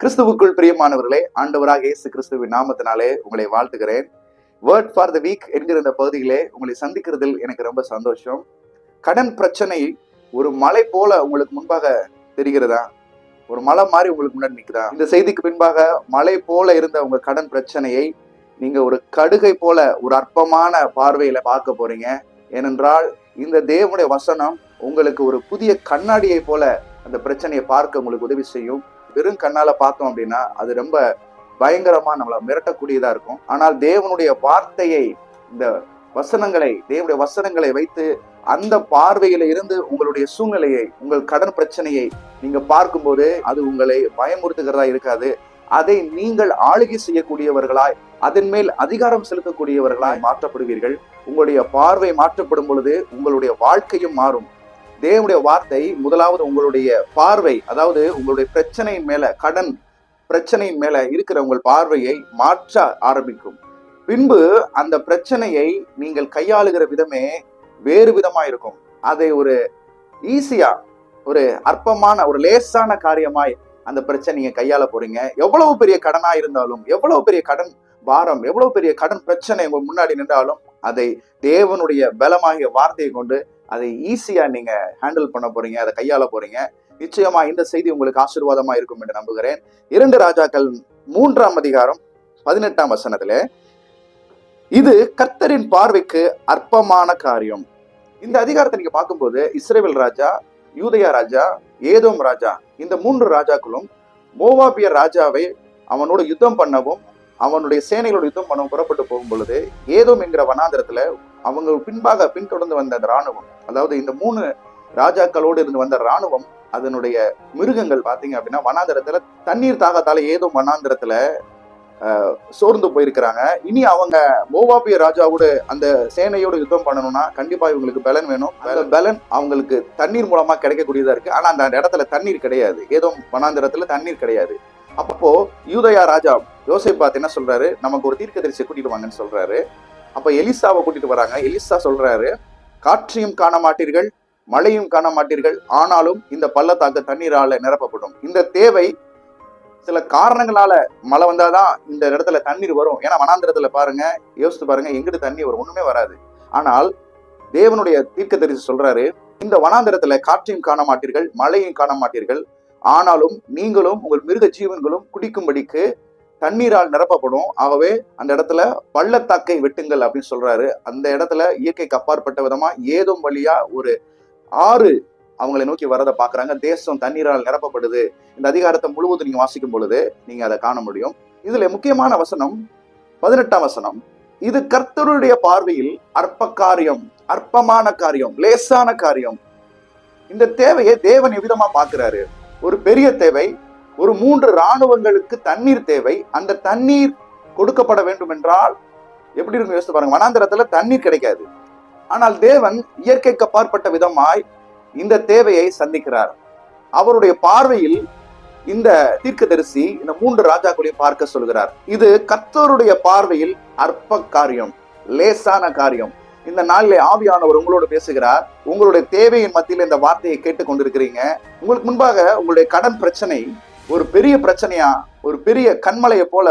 கிறிஸ்துவுக்குள் பிரியமானவர்களே ஆண்டவராக இயேசு கிறிஸ்துவின் நாமத்தினாலே உங்களை வாழ்த்துகிறேன். வேர்ட் ஃபார் த வீக் என்கிற இந்த பகுதியிலே உங்களை சந்திக்கிறதில் எனக்கு ரொம்ப சந்தோஷம். கடன் பிரச்சனை ஒரு மலை போல உங்களுக்கு முன்பாக தெரிகிறதா? ஒரு மலை மாதிரி உங்களுக்கு முன்னாடி நிற்கிறதா இந்த செய்திக்கு பின்பாக மலை போல இருந்த உங்க கடன் பிரச்சனையை நீங்க ஒரு கடுகை போல ஒரு அற்பமான பார்வையில பார்க்க போறீங்க. ஏனென்றால் இந்த தேவனுடைய வசனம் உங்களுக்கு ஒரு புதிய கண்ணாடியை போல அந்த பிரச்சனையை பார்க்க உங்களுக்கு உதவி செய்யும். வெறும் கண்ணால பார்த்தோம் அப்படின்னா அது ரொம்ப பயங்கரமா நம்மளை மிரட்டக்கூடியதா இருக்கும். ஆனால் தேவனுடைய வார்த்தையை இந்த வசனங்களை தேவனுடைய வசனங்களை வைத்து அந்த பார்வையில இருந்து உங்களுடைய சூழ்நிலையை உங்கள் கடன் பிரச்சனையை நீங்க பார்க்கும்போது அது உங்களை பயமுறுத்துகிறதா இருக்காது. அதை நீங்கள் ஆளுகை செய்யக்கூடியவர்களாய் அதன் மேல் அதிகாரம் செலுத்தக்கூடியவர்களாய் மாற்றப்படுவீர்கள். உங்களுடைய பார்வை மாற்றப்படும் பொழுது உங்களுடைய வாழ்க்கையும் மாறும். தேவனுடைய வார்த்தை முதலாவது உங்களுடைய பார்வை அதாவது உங்களுடைய பிரச்சனையின் மேல கடன் பிரச்சனையின் மேல இருக்கிற உங்கள் பார்வையை மாற்ற ஆரம்பிக்கும். பின்பு அந்த பிரச்சனையை நீங்கள் கையாளுகிற விதமே வேறு விதமா இருக்கும். அதை ஒரு ஈஸியா ஒரு அற்பமான ஒரு லேசான காரியமாய் அந்த பிரச்சனையை கையாள போறீங்க. எவ்வளவு பெரிய கடனா இருந்தாலும் எவ்வளவு பெரிய கடன் பாரம் எவ்வளவு பெரிய கடன் பிரச்சனை உங்க முன்னாடி நின்றாலும் அதை தேவனுடைய பலமாகிய வார்த்தையை கொண்டு அதை ஈஸியா நீங்க ஹேண்டில் பண்ண போறீங்க அதை கையாள போறீங்க. நிச்சயமா இந்த செய்தி உங்களுக்கு ஆசீர்வாதமா இருக்கும் என்று நம்புகிறேன். இரண்டு ராஜாக்கள் மூன்றாம் அதிகாரம் பதினெட்டாம் வசனத்துல இது கர்த்தரின் பார்வைக்கு அற்பமான காரியம். இந்த அதிகாரத்தை நீங்க பார்க்கும்போது இஸ்ரேல் ராஜா யூதயா ராஜா ஏதோம் ராஜா இந்த மூன்று ராஜாக்களும் மோவாபிய ராஜாவை அவனோட யுத்தம் பண்ணவும் அவனுடைய சேனைகளோட யுத்தம் பண்ணவும் புறப்பட்டு போகும் பொழுது ஏதோம் என்கிற வனாந்திரத்துல அவங்க பின்பாக பின்தொடர்ந்து வந்த அந்த ராணுவம் அதாவது இந்த மூணு ராஜாக்களோடு இருந்து வந்த ராணுவம் அதனுடைய மிருகங்கள் பாத்தீங்க அப்படின்னா வனாந்திரத்துல தண்ணீர் தாகத்தால ஏதோ வனாந்திரத்துல சோர்ந்து போயிருக்கிறாங்க. இனி அவங்க மோவாபிய ராஜாவோட அந்த சேனையோட யுத்தம் பண்ணணும்னா கண்டிப்பா இவங்களுக்கு பலன் வேணும். அந்த பலன். அவங்களுக்கு தண்ணீர் மூலமா கிடைக்கக்கூடியதா இருக்கு. ஆனா அந்த இடத்துல தண்ணீர் கிடையாது. ஏதோ வனாந்திரத்துல தண்ணீர் கிடையாது. அப்போ யூதயா ராஜா யோசேப்பாத் என்ன சொல்றாரு? நமக்கு ஒரு தீர்க்கதரிசியை கூட்டிட்டு வாங்கன்னு சொல்றாரு. அப்ப எலிசாவை கூட்டிட்டு வராங்க. எலிசா சொல்றாரு காற்றையும் காண மாட்டீர்கள் மழையும் காண மாட்டீர்கள் ஆனாலும் இந்த பள்ளத்தாக்கு தண்ணீரால நிரப்பப்படும். இந்த தேவை சில காரணங்களால மழை வந்தாதான் இந்த இடத்துல தண்ணீர் வரும். ஏன்னா வனாந்திரத்துல பாருங்க யோசித்து பாருங்க எங்கிட்டு தண்ணி வரும்? ஒண்ணுமே வராது. ஆனால் தேவனுடைய தீர்க்கதரிசி சொல்றாரு இந்த வனாந்திரத்துல காற்றையும் காண மாட்டீர்கள் மழையும் காண மாட்டீர்கள் ஆனாலும் நீங்களும் உங்கள் மிருக ஜீவன்களும் குடிக்கும்படிக்கு தண்ணீரால் நிரப்பப்படும். ஆகவே அந்த இடத்துல பள்ளத்தாக்கை வெட்டுங்கள் அப்படின்னு சொல்றாரு. அந்த இடத்துல இயற்கைக்கு அப்பாற்பட்ட விதமா ஏதும் வழியா ஒரு ஆறு அவங்களை நோக்கி வரதை பாக்குறாங்க தேசம் தண்ணீரால் நிரப்பப்படுது. இந்த அதிகாரத்தை முழுவதும் நீங்க வாசிக்கும் பொழுது நீங்க அதை காண முடியும். இதுல முக்கியமான வசனம் பதினெட்டாம் வசனம். இது கர்த்தருடைய பார்வையில் அற்ப காரியம் அற்பமான காரியம் லேசான காரியம். இந்த தேவையை தேவன் எவ்விதமா பாக்குறாரு ஒரு பெரிய தேவை ஒரு மூன்று ராணுவங்களுக்கு தண்ணீர் தேவை. அந்த தண்ணீர் கொடுக்கப்பட வேண்டும் என்றால் எப்படி இருக்கும் யோசித்து பாருங்க. வனாந்திரத்துல தண்ணீர் கிடைக்காது. ஆனால் தேவன் இயற்கைக்கு அப்பாற்பட்ட விதமாய் இந்த தேவையை சந்திக்கிறார். அவருடைய பார்வையில் இந்த தீர்க்கதரிசி இந்த மூன்று ராஜாக்களையும் பார்க்க சொல்கிறார். இது கத்தோருடைய பார்வையில் அற்ப காரியம் லேசான காரியம். இந்த நாளிலே ஆவியானவர் உங்களோடு பேசுகிறார். உங்களுடைய தேவையின் மத்தியில் இந்த வார்த்தையை கேட்டுக் கொண்டிருக்கிறீங்க உங்களுக்கு முன்பாக உங்களுடைய கடன் பிரச்சனை ஒரு பெரிய பிரச்சனையா ஒரு பெரிய கண்மலையை போல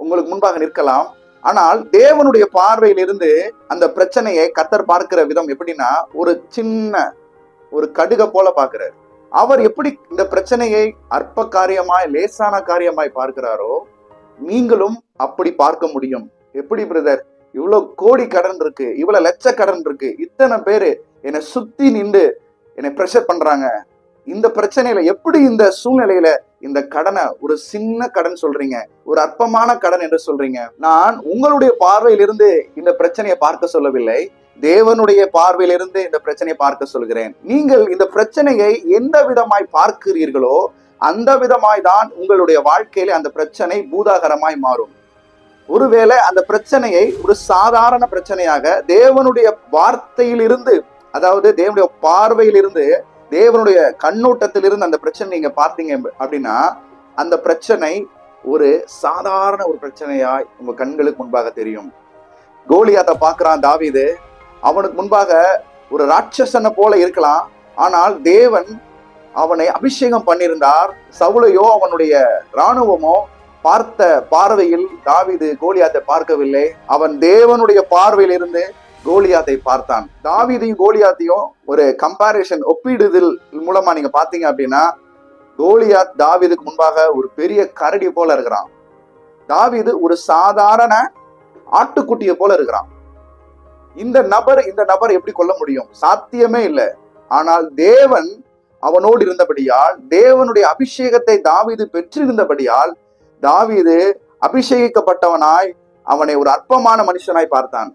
உங்களுக்கு முன்பாக நிற்கலாம். ஆனால் தேவனுடைய பார்வையிலிருந்து அந்த பிரச்சனையை கத்தர் பார்க்கிற விதம் எப்படின்னா ஒரு சின்ன ஒரு கடுக போல பார்க்கிறார். அவர் எப்படி இந்த பிரச்சனையை அற்ப காரியமாய் லேசான காரியமாய் பார்க்கிறாரோ நீங்களும் அப்படி பார்க்க முடியும். எப்படி பிரதர்? இவ்வளவு கோடி கடன் இருக்கு இவ்வளவு லட்ச கடன் இருக்கு இத்தனை பேரு என்னை சுத்தி நின்று என்னை ப்ரெஷர் பண்றாங்க. இந்த பிரச்சனையில எப்படி இந்த சூழ்நிலையில இந்த கடனை ஒரு சின்ன கடன் சொல்றீங்க. ஒரு அற்பமான கடன் என்று சொல்றீங்க. நான் உங்களுடைய பார்வையிலிருந்து இந்த பிரச்சனையை பார்க்க சொல்லவில்லை. தேவனுடைய பார்வையிலிருந்து இந்த பிரச்சனையை பார்க்க சொல்கிறேன். நீங்கள் இந்த பிரச்சனையை எந்த விதமாய் பார்க்கிறீர்களோ அந்த விதமாய் தான் உங்களுடைய வாழ்க்கையில அந்த பிரச்சனை பூதாகரமாய் மாறும். ஒருவேளை அந்த பிரச்சனையை ஒரு சாதாரண பிரச்சனையாக தேவனுடைய வார்த்தையிலிருந்து அதாவது தேவனுடைய பார்வையிலிருந்து தேவனுடைய கண்ணோட்டத்திலிருந்து அந்த பிரச்சனை நீங்க பார்த்தீங்க அப்படின்னா அந்த பிரச்சனை ஒரு சாதாரண ஒரு பிரச்சனையாய் உங்க கண்களுக்கு முன்பாக தெரியும். கோலியாத்தை பார்க்கிறான் தாவீது. அவனுக்கு முன்பாக ஒரு ராட்சசனை போல இருக்கலாம். ஆனால் தேவன் அவனை அபிஷேகம் பண்ணியிருந்தார். சவுலையோ அவனுடைய இராணுவமோ பார்த்த பார்வையில் தாவிது கோலியாத்தை பார்க்கவில்லை. அவன் தேவனுடைய பார்வையில் இருந்து கோலியாத்தை பார்த்தான். தாவீதையும் கோலியாத்தையும் ஒரு கம்பாரிசன் ஒப்பிடுதல் மூலமா நீங்க பாத்தீங்க அப்படின்னா கோலியாத் தாவீதுக்கு முன்பாக ஒரு பெரிய கரடி போல இருக்கிறான். தாவீது ஒரு சாதாரண ஆட்டுக்குட்டியை போல இருக்கிறான். இந்த நபர் இந்த நபர் எப்படி கொல்ல முடியும்? சாத்தியமே இல்லை. ஆனால் தேவன் அவனோடு இருந்தபடியால் தேவனுடைய அபிஷேகத்தை தாவீது பெற்றிருந்தபடியால் தாவீது அபிஷேகிக்கப்பட்டவனாய் அவனை ஒரு அற்பமான மனுஷனாய் பார்த்தான்.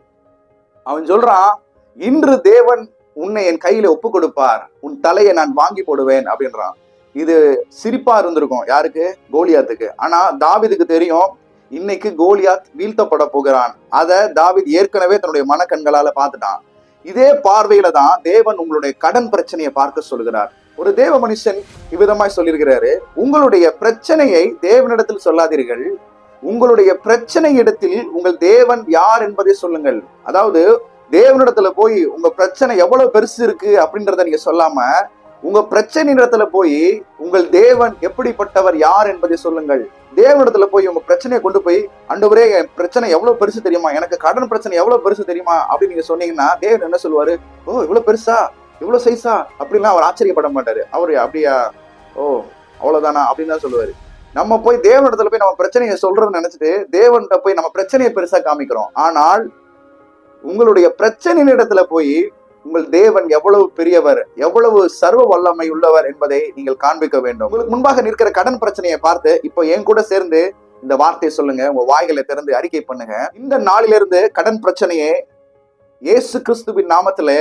அவன் சொல்றான் இன்று தேவன் உன்னை என் கையில ஒப்பு கொடுப்பார் உன் தலையை நான் வாங்கி போடுவேன் அப்படின்றான். இது சிரிப்பா இருந்திருக்கும் யாருக்கு? கோலியாத்துக்கு. ஆனா தாவிதுக்கு தெரியும் இன்னைக்கு கோலியாத் வீழ்த்தப்பட போகிறான். அதை தாவித் ஏற்கனவே தன்னுடைய மனக்கண்களால பார்த்துட்டான். இதே பார்வையில தான் தேவன் உங்களுடைய கடன் பிரச்சனையை பார்க்க சொல்கிறார். ஒரு தேவ மனுஷன் இவ்விதமாய் சொல்லியிருக்கிறாரு உங்களுடைய பிரச்சனையை தேவனிடத்தில் சொல்லாதீர்கள். உங்களுடைய பிரச்சனை இடத்தில் உங்கள் தேவன் யார் என்பதை சொல்லுங்கள். அதாவது தேவனிடத்துல போய் உங்க பிரச்சனை எவ்வளவு பெருசு இருக்கு அப்படின்றத நீங்க சொல்லாம உங்க பிரச்சனை இடத்துல போய் உங்கள் தேவன் எப்படிப்பட்டவர் யார் என்பதை சொல்லுங்கள். தேவனிடத்துல போய் உங்க பிரச்சனையை கொண்டு போய் அண்டவரே என் பிரச்சனை எவ்வளவு பெருசு தெரியுமா? எனக்கு கடன் பிரச்சனை எவ்வளவு பெருசு தெரியுமா? அப்படின்னு நீங்க சொன்னீங்கன்னா தேவன் என்ன சொல்லுவாரு? ஓ இவ்வளவு பெருசா? இவ்வளவு சைஸா அப்படின்லாம் அவர் ஆச்சரியப்பட மாட்டாரு. அவரு அப்படியா ஓ அவ்வளவுதானா? அப்படின்னு தான் சொல்லுவாரு. நம்ம போய் தேவனிடத்துல போய் நம்ம பிரச்சனையை சொல்றதுன்னு நினைச்சிட்டு தேவன்கிட்ட போய் நம்ம பிரச்சனையை பெருசா காமிக்கிறோம். ஆனால் உங்களுடைய பிரச்சனையின் இடத்துல போய் உங்கள் தேவன் எவ்வளவு பெரியவர் எவ்வளவு சர்வ வல்லமை உள்ளவர் என்பதை நீங்கள் காண்பிக்க வேண்டும். உங்களுக்கு முன்பாக நிற்கிற கடன் பிரச்சனையை பார்த்து இப்போ என் கூட சேர்ந்து இந்த வார்த்தையை சொல்லுங்க உங்க வாய்களை திறந்து அறிக்கை பண்ணுங்க. இந்த நாளிலிருந்து கடன் பிரச்சனையே இயேசு கிறிஸ்துவின் நாமத்துல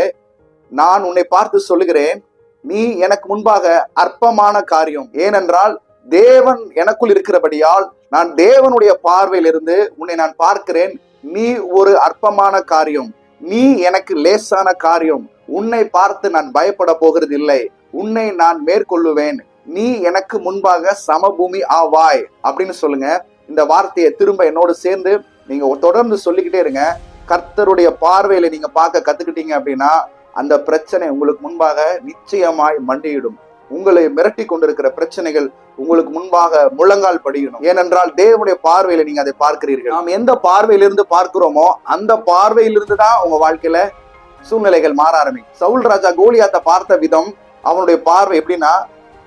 நான் உன்னை பார்த்து சொல்லுகிறேன். நீ எனக்கு முன்பாக அற்பமான காரியம். ஏனென்றால் தேவன் எனக்குள் இருக்கிறபடியால் நான் தேவனுடைய பார்வையிலிருந்து உன்னை நான் பார்க்கிறேன். நீ ஒரு அற்பமான காரியம். நீ எனக்கு லேசான காரியம். உன்னை பார்த்து நான் பயப்பட போகிறது இல்லை உன்னை நான் மேற்கொள்ளுவேன். நீ எனக்கு முன்பாக சமபூமி ஆவாய். அப்படின்னு சொல்லுங்க. இந்த வார்த்தையை திரும்ப என்னோடு சேர்ந்து நீங்க தொடர்ந்து சொல்லிக்கிட்டே இருங்க. கர்த்தருடைய பார்வையில நீங்க பார்க்க கத்துக்கிட்டீங்க அப்படின்னா அந்த பிரச்சனை உங்களுக்கு முன்பாக நிச்சயமாய் மண்டியிடும். உங்களை மிரட்டி கொண்டிருக்கிற பிரச்சனைகள் உங்களுக்கு முன்பாக முழங்கால் படியணும். ஏனென்றால் தேவனுடைய பார்வையில நீங்க அதை பார்க்கிறீர்கள். நாம் எந்த பார்வையிலிருந்து பார்க்கிறோமோ அந்த பார்வையிலிருந்து தான் உங்க வாழ்க்கையில சூழ்நிலைகள் மாற ஆரம்பிக்கும். சவுல் ராஜா கோலியாத்தை பார்த்த விதம் அவனுடைய பார்வை எப்படின்னா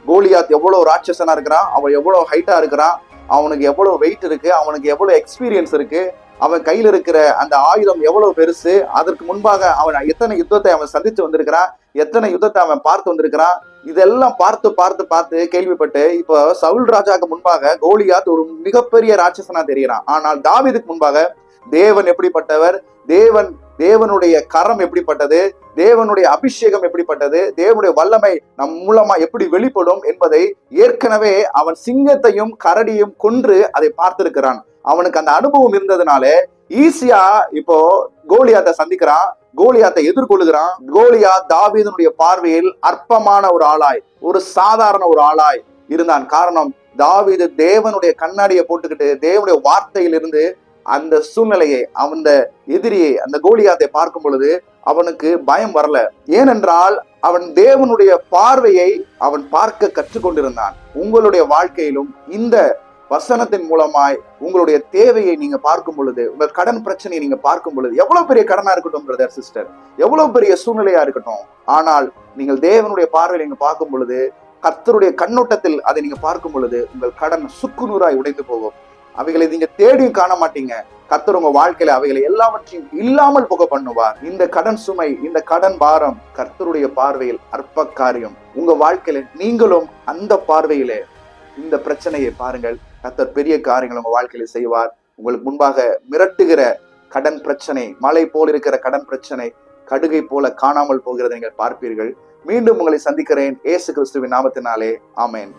கோலியாத் எவ்வளவு ராட்சசனா இருக்கிறான் அவன் எவ்வளவு ஹைட்டா இருக்கிறான் அவனுக்கு எவ்வளவு வெயிட் இருக்கு அவனுக்கு எவ்வளவு எக்ஸ்பீரியன்ஸ் இருக்கு அவன் கையில் இருக்கிற அந்த ஆயுதம் எவ்வளவு பெருசு அதற்கு முன்பாக அவன் எத்தனை யுத்தத்தை அவன் சந்திச்சு வந்திருக்கிறான் எத்தனை யுத்தத்தை அவன் பார்த்து வந்திருக்கிறான் இதெல்லாம் பார்த்து பார்த்து பார்த்து கேள்விப்பட்டு இப்போ சவுல் ராஜாக்கு முன்பாக கோலியாத் ஒரு மிகப்பெரிய ராட்சசனா தெரிகிறான். ஆனால் தாவிதுக்கு முன்பாக தேவன் எப்படிப்பட்டவர்? தேவன் தேவனுடைய கரம் எப்படிப்பட்டது? தேவனுடைய அபிஷேகம் எப்படிப்பட்டது? தேவனுடைய வல்லமை நம் மூலமா எப்படி வெளிப்படும் என்பதை ஏற்கனவே அவன் சிங்கத்தையும் கரடியும் கொன்று அதை பார்த்திருக்கிறான். அவனுக்கு அந்த அனுபவம் இருந்ததுனால ஈஸியா இப்போ கோலியாத்தை சந்திக்கிறான். கோலியாத்தை எதிர்கொள்ளுகிறான். கோலியா தாவீதனுடைய பார்வையில் அற்பமான ஒரு ஆளாய் ஒரு சாதாரண ஒரு ஆளாய் இருந்தான். காரணம் தாவீது தேவனுடைய கண்ணாடியை போட்டுக்கிட்டு தேவனுடைய வார்த்தையிலிருந்து அந்த சூழ்நிலையை அந்த எதிரியை அந்த கோலியாத்தை பார்க்கும் பொழுது அவனுக்கு பயம் வரல. ஏனென்றால் அவன் தேவனுடைய பார்வையை அவன் பார்க்க கற்றுக்கொண்டிருந்தான். உங்களுடைய வாழ்க்கையிலும் இந்த வசனத்தின் மூலமாய் உங்களுடைய தேவையை நீங்க பார்க்கும் பொழுது உங்க கடன் பிரச்சனையை நீங்க பார்க்கும் பொழுது எவ்வளவு பெரிய கடனா இருக்கட்டும் பிரதர் சிஸ்டர் எவ்வளவு பெரிய சூழ்நிலையா இருக்கட்டும். ஆனால் நீங்கள் தேவனுடைய பார்வையை நீங்க பார்க்கும் பொழுது கர்த்தருடைய கண்ணோட்டத்தில் அதை நீங்க பார்க்கும் பொழுது உங்கள் கடன் சுக்குநூறாய் உடைந்து போகும். அவைகளை நீங்க தேடியும் காண மாட்டீங்க. கர்த்தர் உங்க வாழ்க்கையில அவைகளை எல்லாவற்றையும் இல்லாமல் புக பண்ணுவார். இந்த கடன் சுமை இந்த கடன் பாரம் கர்த்தருடைய பார்வையில் அற்ப காரியம் உங்க வாழ்க்கையில நீங்களும் அந்த பார்வையிலே இந்த பிரச்சனையை பாருங்கள். கத்தர் பெரிய காரியங்கள் உங்க வாழ்க்கையில செய்வார். உங்களுக்கு முன்பாக மிரட்டுகிற கடன் பிரச்சனை மலை போல் இருக்கிற கடன் பிரச்சனை கடுகை போல காணாமல் போகிறதை நீங்கள் பார்ப்பீர்கள். மீண்டும் உங்களை சந்திக்கிறேன். ஏசு கிறிஸ்துவின் நாமத்தினாலே. ஆமேன்.